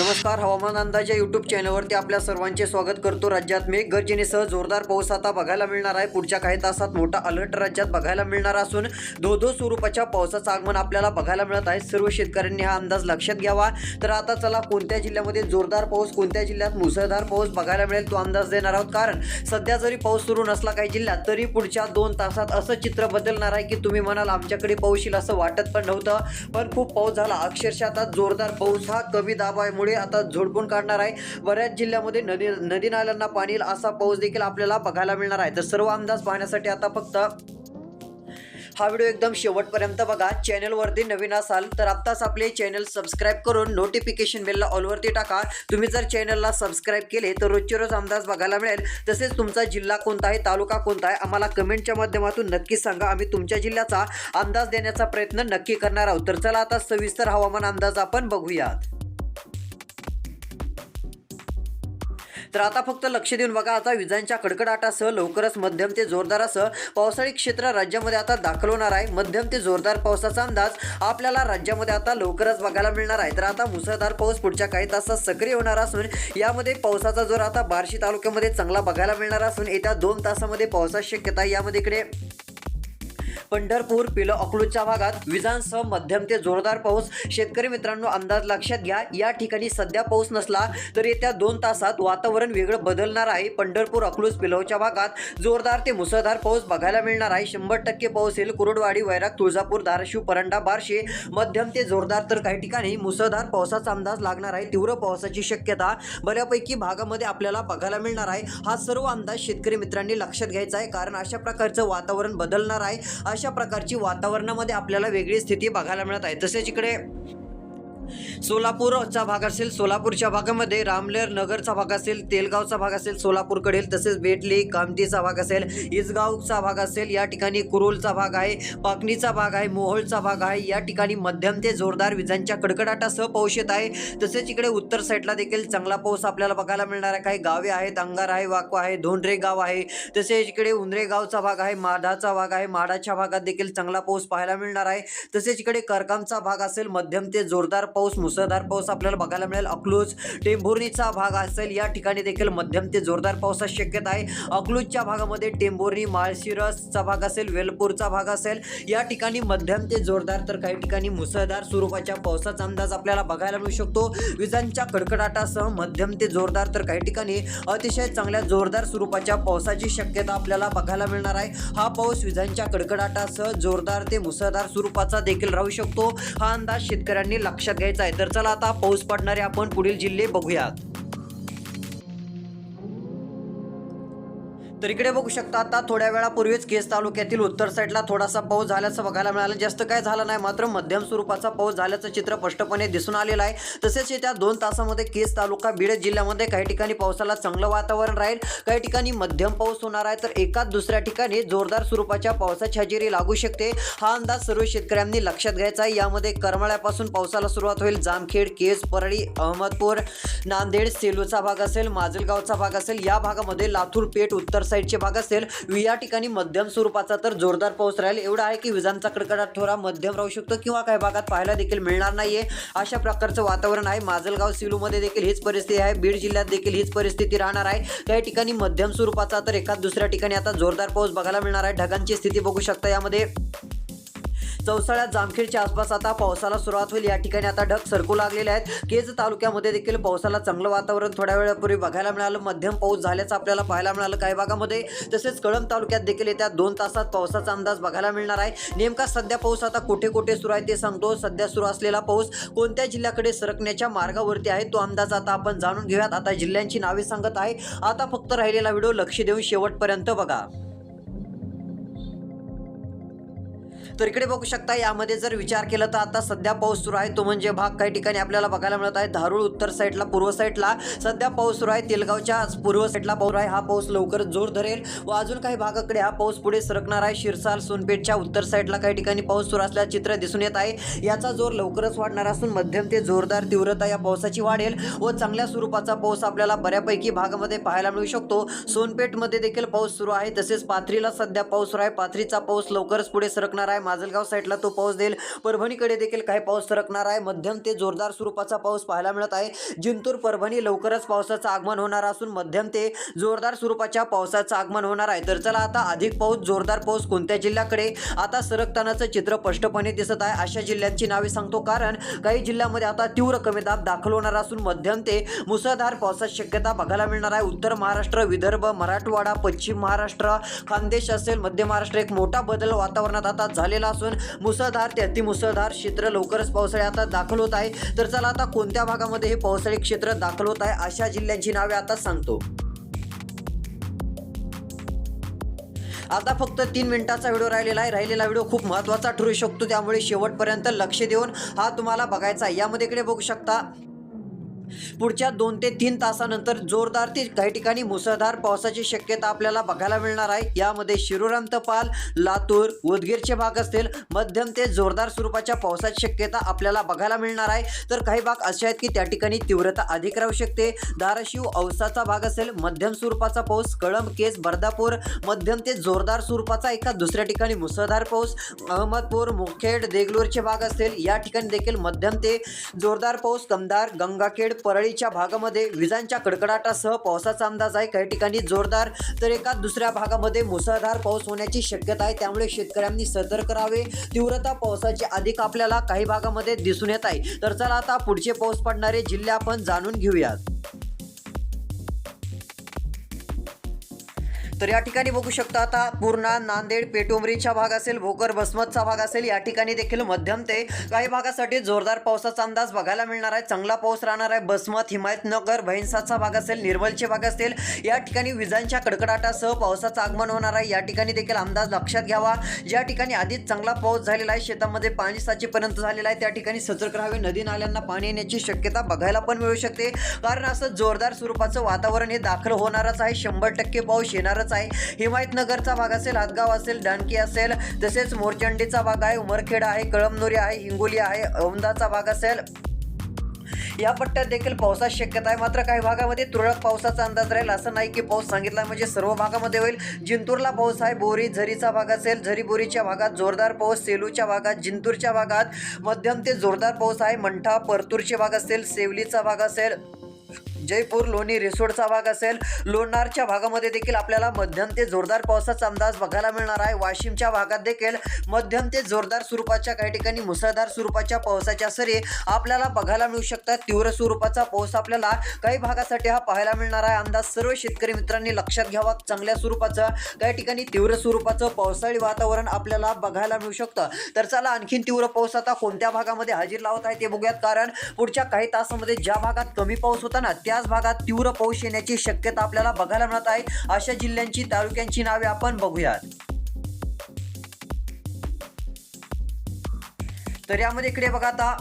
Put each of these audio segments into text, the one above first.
नमस्कार हवामान अंदाज या युट्यूब चॅनलवरती आपल्या सर्वांचे स्वागत करतो राज्यात मेघगर्जनेसह जोरदार पाऊस आता बघायला मिळणार आहे. पुढच्या काही तासात मोठा अलर्ट राज्यात बघायला मिळणार असून धो धो स्वरूपाच्या पावसाचं आगमन आपल्याला बघायला मिळत आहे. सर्व शेतकऱ्यांनी हा अंदाज लक्षात घ्यावा. तर आता चला कोणत्या जिल्ह्यामध्ये जोरदार पाऊस कोणत्या जिल्ह्यात मुसळधार पाऊस बघायला मिळेल तो अंदाज देणार आहोत. कारण सध्या जरी पाऊस सुरू नसला काही जिल्ह्यात तरी पुढच्या दोन तासात असं चित्र बदलणार आहे की तुम्ही म्हणाल आमच्याकडे पाऊस येईल असं वाटत पण नव्हतं. पण खूप पाऊस झाला. अक्षरशः आता जोरदार पाऊस हा कमी दाबामुळे आता झोडपून काढणार आहे. बऱ्याच जिल्ह्यामध्ये नदी नदी नाल्यांना पाणी असा पाऊस देखील आपल्याला बघायला मिळणार आहे. तर सर्व अंदाज पाहण्यासाठी आता फक्त हा व्हिडिओ एकदम शेवटपर्यंत बघा. चॅनलवरती नवीन असाल तर आत्ताच आपले चॅनल सबस्क्राईब करून नोटिफिकेशन बेलला ऑलवरती टाका. तुम्ही जर चॅनलला सबस्क्राईब केले तर रोजचे रोज अंदाज बघायला मिळेल. तसेच तुमचा जिल्हा कोणता आहे तालुका कोणता आहे आम्हाला कमेंटच्या माध्यमातून नक्की सांगा. आम्ही तुमच्या जिल्ह्याचा अंदाज देण्याचा प्रयत्न नक्की करणार आहोत. तर चला आता सविस्तर हवामान अंदाज आपण बघूयात. तर आता फक्त लक्ष देऊन बघा आता विजांच्या कडकडाटासह लवकरच मध्यम ते जोरदार असं पावसाळी क्षेत्र राज्यामध्ये आता दाखल होणार आहे. मध्यम ते जोरदार पावसाचा अंदाज आपल्याला राज्यामध्ये आता लवकरच बघायला मिळणार आहे. तर आता मुसळधार पाऊस पुढच्या काही तासात सक्रिय होणार असून यामध्ये पावसाचा जोर आता बार्शी तालुक्यामध्ये चांगला बघायला मिळणार असून येत्या दोन तासामध्ये पावसाची शक्यता यामध्ये इकडे पंढरपूर पिलो अकलूजच्या भागात विजांसह मध्यम ते जोरदार पाऊस. शेतकरी मित्रांनो अंदाज लक्षात घ्या. या ठिकाणी सध्या पाऊस नसला तर येत्या दोन तासात वातावरण वेगळं बदलणार आहे. पंढरपूर अकलूज पिलोच्या भागात जोरदार ते मुसळधार पाऊस बघायला मिळणार आहे. शंभर टक्के पाऊस येईल. कुरुडवाडी वैराग तुळजापूर धाराशिव परंडा बारशे मध्यम ते जोरदार तर काही ठिकाणी मुसळधार पावसाचा अंदाज लागणार आहे. तीव्र पावसाची शक्यता बऱ्यापैकी भागामध्ये आपल्याला बघायला मिळणार आहे. हा सर्व अंदाज शेतकरी मित्रांनी लक्षात घ्यायचा आहे. कारण अशा प्रकारचं वातावरण बदलणार आहे. अशा प्रकारची वातावरणामध्ये आपल्याला वेगळी स्थिती बघायला मिळत आहे. तसेच इकडे सोलापूरचा भाग असेल सोलापूरच्या भागामध्ये रामलेर नगरचा भाग असेल तेलगावचा भाग असेल सोलापूरकडील तसेच बेटली कामतीचा भाग असेल इसगावचा भाग असेल या ठिकाणी कुरुलचा भाग आहे पाकणीचा भाग आहे मोहोळचा भाग आहे या ठिकाणी मध्यम ते जोरदार विजांच्या कडकडाटासह पाऊस येत आहे. तसेच इकडे उत्तर साईडला देखील चांगला पाऊस आपल्याला बघायला मिळणार आहे. काही गावे आहेत अंगार आहे वाकवा आहे धोंडरे गाव आहे. तसेच इकडे उंदरे गावचा भाग आहे माढाचा भाग आहे माढाच्या भागात देखील चांगला पाऊस पाहायला मिळणार आहे. तसेच इकडे करकामचा भाग असेल मध्यम ते जोरदार पाऊस पाऊस मुसळधार पाऊस आपल्याला बघायला मिळेल. अकलूज टेंभुर्णीचा भाग असेल. या ठिकाणी देखील मध्यम ते जोरदार पावसाची शक्यता आहे. अकलूजच्या भागामध्ये टेंभुर्णी माळशिरसचा भाग असेल वेलपूरचा भाग असेल. या ठिकाणी मध्यम ते जोरदार तर काही ठिकाणी मुसळधार स्वरूपाच्या पावसाचा अंदाज आपल्याला बघायला मिळू शकतो. विजांच्या कडकडाटासह मध्यम ते जोरदार तर काही ठिकाणी अतिशय चांगल्या जोरदार स्वरूपाच्या पावसाची शक्यता आपल्याला बघायला मिळणार आहे. हा पाऊस विजांच्या कडकडाटासह जोरदार ते मुसळधार स्वरूपाचा देखील राहू शकतो. हा अंदाज शेतकऱ्यांनी लक्षात घ्यायचा आहे. तर चला आता पाऊस पडणारे आपण पुढील जिल्हे बघूयात. तर इकडे बघू शकता आता थोड्या वेळापूर्वीच केस तालुक्यातील उत्तर साईडला थोडासा पाऊस झाल्याचं बघायला मिळालं. जास्त काय झालं नाही मात्र मध्यम स्वरूपाचा पाऊस झाल्याचं चित्र स्पष्टपणे दिसून आलेलं आहे. तसेच येत्या दोन तासामध्ये केस तालुका बीड जिल्ह्यामध्ये काही ठिकाणी पावसाला चांगलं वातावरण राहील. काही ठिकाणी मध्यम पाऊस होणार आहे तर एकाच दुसऱ्या ठिकाणी जोरदार स्वरूपाच्या पावसाची हजेरी लागू शकते. हा अंदाज सर्व शेतकऱ्यांनी लक्षात घ्यायचा आहे. यामध्ये करमाळ्यापासून पावसाला सुरुवात होईल. जामखेड केस परळी अहमदपूर नांदेड सेलूचा भाग असेल माजलगावचा भाग असेल या भागामध्ये लातूर पेठ उत्तर साईडचे भाग असेल. या ठिकाणी मध्यम स्वरूपाचा तर जोरदार पाऊस राहील. एवढा आहे की विजांचा कडकडाट थोडा मध्यम राहू शकतो किंवा काही भागात पाहायला देखील मिळणार नाहीये. अशा प्रकारचं वातावरण आहे. माजलगाव सिलूमध्ये देखील हीच परिस्थिती आहे. बीड जिल्ह्यात देखील हीच परिस्थिती राहणार आहे. काही ठिकाणी मध्यम स्वरूपाचा तर एखाद दुसऱ्या ठिकाणी आता जोरदार पाऊस बघायला मिळणार आहे. ढगांची स्थिती बघू शकता यामध्ये. चौसाळ्यात जामखेडच्या आसपास आता पावसाला सुरुवात होईल. या ठिकाणी आता ढग सरकू लागलेले आहेत. केज तालुक्यामध्ये देखील पावसाला चांगलं वातावरण थोड्या वेळापूर्वी बघायला मिळालं. मध्यम पाऊस झाल्याचं आपल्याला पाहायला मिळालं काही भागामध्ये. तसेच कळंब तालुक्यात देखील येत्या दोन तासात पावसाचा अंदाज बघायला मिळणार आहे. नेमका सध्या पाऊस आता कुठे कुठे सुरू आहे ते सांगतो. सध्या सुरू असलेला पाऊस कोणत्या जिल्ह्याकडे सरकण्याच्या मार्गावरती आहे तो अंदाज आता आपण जाणून घेऊयात. आता जिल्ह्यांची नावे सांगत आहे. आता फक्त राहिलेला व्हिडिओ लक्ष देऊन शेवटपर्यंत बघा. तर इकडे बघू शकता यामध्ये जर विचार केला तर आता सध्या पाऊस सुरू आहे. तो म्हणजे भाग काही ठिकाणी आपल्याला बघायला मिळत आहे. धारूळ उत्तर साईडला पूर्व साईडला. सध्या पाऊस सुरू आहे. तेलगावच्या पूर्व साईडला पाऊस आहे. हा पाऊस लवकर जोर धरेल व अजून काही भागाकडे हा पाऊस पुढे सरकणार आहे. शिरसाल सोनपेठच्या उत्तर साईडला काही ठिकाणी पाऊस सुरू असल्याचं चित्र दिसून येत आहे. याचा जोर लवकरच वाढणार असून मध्यम ते जोरदार तीव्रता या पावसाची वाढेल व चांगल्या स्वरूपाचा पाऊस आपल्याला बऱ्यापैकी भागामध्ये पाहायला मिळू शकतो. सोनपेठमध्ये देखील पाऊस सुरू आहे. तसेच पाथरीला सध्या पाऊस सुरू आहे. पाथरीचा पाऊस लवकरच पुढे सरकणार आहे. माजलगाव साईडला तो पाऊस देईल. परभणीकडे देखील काही पाऊस सरकणार आहे. मध्यम ते जोरदार स्वरूपाचा पाऊस पाहायला मिळत आहे. जिंतूर परभणी लवकरच पावसाचं आगमन होणार असून मध्यम ते जोरदार स्वरूपाच्या पावसाचं आगमन होणार आहे. तर चला आता अधिक पाऊस जोरदार पाऊस कोणत्या जिल्ह्याकडे? आता सरकतानाचं चित्र स्पष्टपणे दिसत आहे. अशा जिल्ह्यांची नावे सांगतो कारण काही जिल्ह्यामध्ये आता तीव्र कमी दाब दाखल होणार असून मध्यम ते मुसळधार पावसाची शक्यता बघायला मिळणार आहे. उत्तर महाराष्ट्र विदर्भ मराठवाडा पश्चिम महाराष्ट्र खानदेश असेल मध्य महाराष्ट्र एक मोठा बदल वातावरणात आता झालेला असून मुसळधार ते अतिमुसळधार क्षेत्र लवकरच पावसाळी आता दाखल होत आहे. तर चला आता कोणत्या भागामध्ये हे पावसाळी क्षेत्र दाखल होत आहे अशा जिल्ह्यांची नावे आता सांगतो. आता फक्त तीन मिनिटाचा व्हिडिओ राहिलेला आहे. राहिलेला व्हिडिओ खूप महत्त्वाचा ठरू शकतो. त्यामुळे शेवटपर्यंत लक्ष देऊन हा तुम्हाला बघायचा आहे. यामध्ये इकडे बघू शकता पुढच्या दोन ते तीन तासानंतर जोरदार ते काही ठिकाणी मुसळधार पावसाची शक्यता आपल्याला बघायला मिळणार आहे. यामध्ये शिरोराम तपाल लातूर उदगीरचे भाग असतील. मध्यम ते जोरदार स्वरूपाच्या पावसाची शक्यता आपल्याला बघायला मिळणार आहे. तर काही भाग असे आहेत की त्या ठिकाणी तीव्रता अधिक राहू शकते. धाराशिव औसाचा भाग असेल मध्यम स्वरूपाचा पाऊस. कळंब केस बर्दापूर मध्यम ते जोरदार स्वरूपाचा एका दुसऱ्या ठिकाणी मुसळधार पाऊस. अहमदपूर मुखेड देगलूरचे भाग असतील. या ठिकाणी देखील मध्यम ते जोरदार पाऊस. कमदार गंगाखेड परळीच्या भागामध्ये विजांच्या कडकडाटासह पावसाचा अंदाज आहे. काही ठिकाणी जोरदार तर एका दुसऱ्या भागामध्ये मुसळधार पाऊस होण्याची शक्यता आहे. त्यामुळे शेतकऱ्यांनी सतर्क राहावे. तीव्रता पावसाची अधिक आपल्याला काही भागामध्ये दिसून येत आहे. तर चला आता पुढचे पाऊस पडणारे जिल्हे आपण जाणून घेऊयात. तर या ठिकाणी बघू शकता आता पूर्णा नांदेड पेटुमरीचा भाग असेल भोकर बसमतचा भाग असेल या ठिकाणी देखील मध्यम ते काही भागासाठी जोरदार पावसाचा अंदाज बघायला मिळणार आहे. चांगला पाऊस राहणार आहे. बसमत हिमायतनगर भैंसाचा भाग असेल निर्मलचे भाग असतील या ठिकाणी विजांच्या कडकडाटासह पावसाचं आगमन होणार आहे. या ठिकाणी देखील अंदाज लक्षात घ्यावा. ज्या ठिकाणी आधीच चांगला पाऊस झालेला आहे शेतामध्ये पाणी साचेपर्यंत झालेला आहे त्या ठिकाणी सतर्क राहावे. नदी नाल्यांना पाणी येण्याची शक्यता बघायला पण मिळू शकते. कारण असं जोरदार स्वरूपाचं वातावरण हे दाखल होणारच आहे. शंभर टक्के पाऊस येणारच आहे. हिमायतनगरचा भाग असेल हातगाव असेल डानकी असेल तसेच मोरचंडीचा भाग आहे उमरखेड आहे कळमनुरी आहे हिंगोली आहे औंदाचा भाग असेल. या पट्ट्यात देखील पावसाची शक्यता आहे. मात्र काही भागामध्ये तुरळक पावसाचा अंदाज राहील असं नाही की पाऊस सांगितला म्हणजे सर्व भागामध्ये होईल. जिंतूरला पाऊस आहे. बोरी झरीचा भाग असेल झरी बोरीच्या भागात जोरदार पाऊस सेलूच्या भागात जिंतूरच्या भागात मध्यम ते जोरदार पाऊस आहे. मंठा परतूरचे भाग असेल सेवलीचा भाग असेल. जयपूर लोणी रिसोडचा भाग असेल. लोणारच्या भागामध्ये देखील आपल्याला मध्यम ते जोरदार पावसाचा अंदाज बघायला मिळणार आहे. वाशिमच्या भागात देखील मध्यम ते जोरदार स्वरूपाच्या काही ठिकाणी मुसळधार स्वरूपाच्या पावसाच्या सरी आपल्याला बघायला मिळू शकतात. तीव्र स्वरूपाचा पाऊस आपल्याला काही भागासाठी हा पाहायला मिळणार आहे. अंदाज सर्व शेतकरी मित्रांनी लक्षात घ्यावा. चांगल्या स्वरूपाचं काही ठिकाणी तीव्र स्वरूपाचं पावसाळी वातावरण आपल्याला बघायला मिळू शकतं. तर चला आणखीन तीव्र पाऊस आता कोणत्या भागामध्ये हजेर लावत आहे ते बघूयात. कारण पुढच्या काही तासामध्ये ज्या भागात कमी पाऊस होता ना त्या बऱ्याच भागात तीव्र पाऊस येण्याची शक्यता आपल्याला बघायला मिळत आहे. अशा जिल्ह्यांची तालुक्यांची नावे आपण बघूयात. तर यामध्ये इकडे बघा आता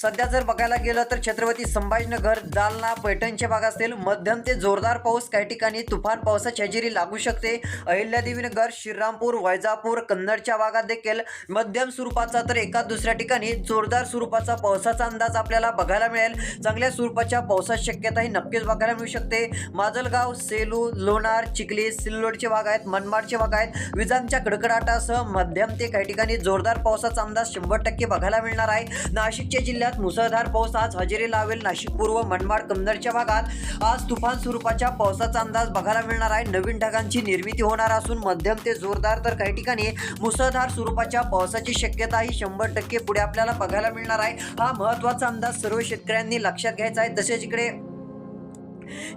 सध्या जर बघायला गेलं तर छत्रपती संभाजीनगर जालना पैठणचे भाग असतील मध्यम ते जोरदार पाऊस काही ठिकाणी तुफान पावसाची हजेरी लागू शकते. अहिल्यादेवीनगर श्रीरामपूर वैजापूर कन्नडच्या भागात देखील मध्यम स्वरूपाचा तर एका दुसऱ्या ठिकाणी जोरदार स्वरूपाचा पावसाचा अंदाज आपल्याला बघायला मिळेल. चांगल्या स्वरूपाच्या पावसाची शक्यता ही नक्कीच बघायला मिळू शकते. माजलगाव सेलू लोणार चिखली सिल्लोडचे भाग आहेत मनमाडचे भाग आहेत. विजांच्या कडकडाटासह मध्यम ते काही ठिकाणी जोरदार पावसाचा अंदाज शंभर टक्के बघायला मिळणार आहे. नाशिकच्या जिल्ह्यात मुसळधार पाऊस आज हजेरी लावेल. नाशिक पूर्व मनमाड कमनरच्या भागात आज तुफान स्वरूपाच्या पावसाचा अंदाज बघायला मिळणार आहे. नवीन ढगांची निर्मिती होणार असून मध्यम ते जोरदार तर काही ठिकाणी मुसळधार स्वरूपाच्या पावसाची शक्यता ही शंभर टक्के पुढे आपल्याला बघायला मिळणार आहे. हा महत्त्वाचा अंदाज सर्व शेतकऱ्यांनी लक्षात घ्यायचा आहे. तसेच इकडे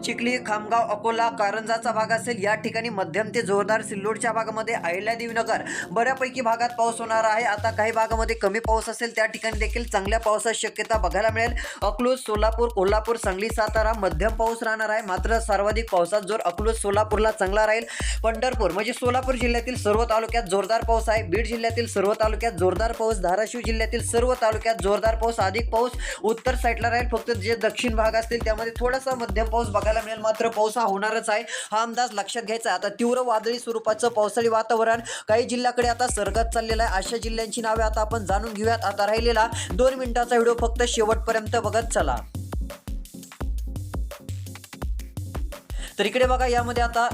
चिखली खामगाव अकोला कारंजाचा भाग असेल या ठिकाणी मध्यम ते जोरदार सिल्लोडच्या भागामध्ये अहिल्यादेवीनगर बऱ्यापैकी भागात पाऊस होणार आहे. आता काही भागामध्ये कमी पाऊस असेल त्या ठिकाणी देखील चांगल्या पावसाची शक्यता बघायला मिळेल. अकलूज सोलापूर कोल्हापूर सांगली सातारा मध्यम पाऊस राहणार आहे. मात्र सर्वाधिक पावसात जोर अकलूज सोलापूरला चांगला राहील. पंढरपूर म्हणजे सोलापूर जिल्ह्यातील सर्व तालुक्यात जोरदार पाऊस आहे. बीड जिल्ह्यातील सर्व तालुक्यात जोरदार पाऊस. धाराशिव जिल्ह्यातील सर्व तालुक्यात जोरदार पाऊस. अधिक पाऊस उत्तर साईडला राहील. फक्त जे दक्षिण भाग असतील त्यामध्ये थोडासा मध्यम पाऊस बघायला मिळेल. मात्र पाऊस हा होणारच आहे. हा अंदाज लक्षात घ्यायचा आहे. आता तीव्र वादळी स्वरूपाचं पावसाळी वातावरण काही जिल्ह्याकडे आता सरकत चाललेलं आहे. अशा जिल्ह्यांची नावे आता आपण जाणून घेऊयात. आता राहिलेला दोन मिनिटाचा व्हिडिओ फक्त शेवटपर्यंत बघत चला. तर इकडे बघा यामध्ये आता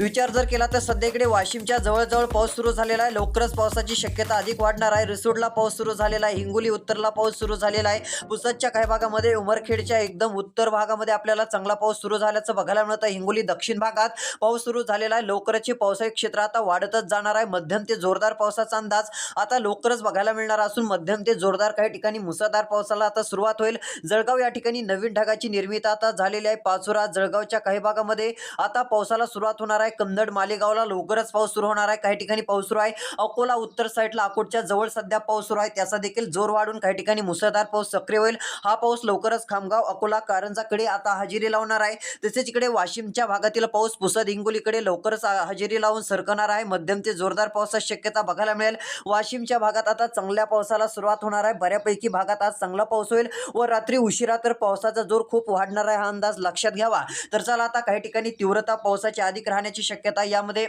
विचार जर केला तर सध्या इकडे वाशिमच्या जवळजवळ पाऊस सुरू झालेला आहे. लवकरच पावसाची शक्यता अधिक वाढणार आहे. रिसोडला पाऊस सुरू झालेला आहे. हिंगोली उत्तरला पाऊस सुरू झालेला आहे. पुसदच्या काही भागामध्ये उमरखेडच्या एकदम उत्तर भागामध्ये आपल्याला चांगला पाऊस सुरू झाल्याचं बघायला मिळतं. हिंगोली दक्षिण भागात पाऊस सुरू झालेला आहे. लवकरच पावसाळी क्षेत्र आता वाढतच जाणार आहे. मध्यम ते जोरदार पावसाचा अंदाज आता लवकरच बघायला मिळणार असून मध्यम ते जोरदार काही ठिकाणी मुसळधार पावसाला आता सुरुवात होईल. जळगाव या ठिकाणी नवीन ढगाची निर्मिती आता झालेली आहे. पाचोरा जळगावच्या काही भागामध्ये आता पावसाला सुरुवात होणार आहे. कन्नड मालेगावला लवकरच पाऊस सुरू होणार आहे. काही ठिकाणी पाऊस सुरू आहे. अकोला उत्तर साईडला अकोटच्या जवळ सध्या पाऊस सुरू आहे. त्याचा देखील जोर वाढून काही ठिकाणी मुसळधार पाऊस सक्रिय होईल. हा पाऊस लवकरच खामगाव अकोला कारंजाकडे आता हजेरी लावणार आहे. तसेच इकडे वाशिमच्या भागातील पाऊस पुसद हिंगोलीकडे लवकरच हजेरी लावून सरकणार आहे. मध्यम ते जोरदार पावसाची शक्यता बघायला मिळेल. वाशिमच्या भागात आता चांगल्या पावसाला सुरुवात होणार आहे. बऱ्यापैकी भागात आज चांगला पाऊस होईल व रात्री उशिरा तर पावसाचा जोर खूप वाढणार आहे. हा अंदाज लक्षात घ्यावा. तर चला आता काही ठिकाणी तीव्रता पावसाची अधिक राहण्याची शक्यता यामध्ये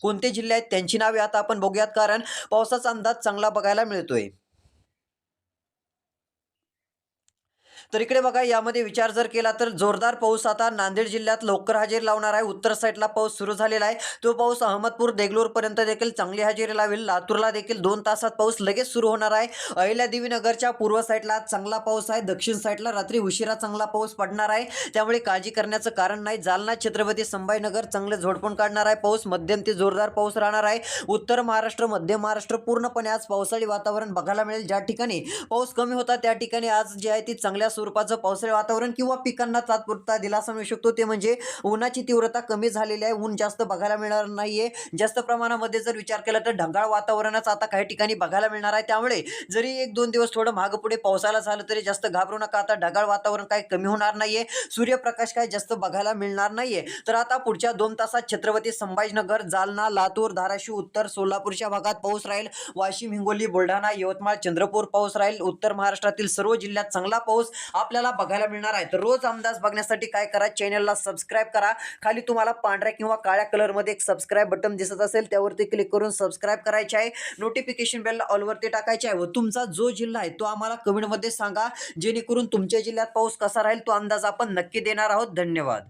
कोणते जिल्हे आहेत? त्यांची नावे आता आपण बघूयात कारण पावसाचा अंदाज चांगला बघायला मिळतोय. तर इकडे बघा यामध्ये विचार जर केला तर जोरदार पाऊस आता नांदेड जिल्ह्यात लवकर हजेरी लावणार आहे. उत्तर साईडला पाऊस सुरू झालेला आहे. तो पाऊस अहमदपूर देगलूरपर्यंत देखील चांगली हजेरी लावेल. लातूरला देखील दोन तासात पाऊस लगेच सुरू होणार आहे. अहिल्यादेवी नगरच्या पूर्व साईडला आज चांगला पाऊस आहे. दक्षिण साईडला रात्री उशिरा चांगला पाऊस पडणार आहे. त्यामुळे काळजी करण्याचं कारण नाही. जालना छत्रपती संभाजीनगर चांगले झोडपून काढणार आहे. पाऊस मध्यम ते जोरदार पाऊस राहणार आहे. उत्तर महाराष्ट्र मध्य महाराष्ट्र पूर्णपणे आज पावसाळी वातावरण बघायला मिळेल. ज्या ठिकाणी पाऊस कमी होता त्या ठिकाणी आज जे आहे ती चांगल्या स्वरूपाचं पावसाळी वातावरण किंवा पिकांना तात्पुरता दिलासा मिळू शकतो. ते म्हणजे उन्हाची तीव्रता कमी झालेली आहे. ऊन जास्त बघायला मिळणार नाहीये. जास्त प्रमाणामध्ये जर विचार केला तर ढगाळ वातावरणाचा आता काही ठिकाणी बघायला मिळणार आहे. त्यामुळे जरी एक दोन दिवस थोडं मागं पुढे पावसाला झालं तरी जास्त घाबरू नका. आता ढगाळ वातावरण काही कमी होणार नाहीये. सूर्यप्रकाश काय जास्त बघायला मिळणार नाहीये. तर आता पुढच्या दोन तासात छत्रपती संभाजीनगर जालना लातूर धाराशिव उत्तर सोलापूरच्या भागात पाऊस राहील. वाशिम हिंगोली बुलढाणा यवतमाळ चंद्रपूर पाऊस राहील. उत्तर महाराष्ट्रातील सर्व जिल्ह्यात चांगला पाऊस आपल्याला बघायला मिळणार आहे. तर रोज अंदाज बघण्यासाठी काय करा? चॅनलला सबस्क्राईब करा. खाली तुम्हाला पांढऱ्या किंवा काळ्या कलरमध्ये एक सबस्क्राईब बटन दिसत असेल त्यावरती क्लिक करून सबस्क्राईब करायचे आहे. नोटिफिकेशन बेल ऑलवरती टाकायचे आहे. व तुमचा जो जिल्हा आहे तो आम्हाला कमेंटमध्ये सांगा. जेणेकरून तुमच्या जिल्ह्यात पाऊस कसा राहील तो अंदाज आपण नक्की देणार आहोत. धन्यवाद.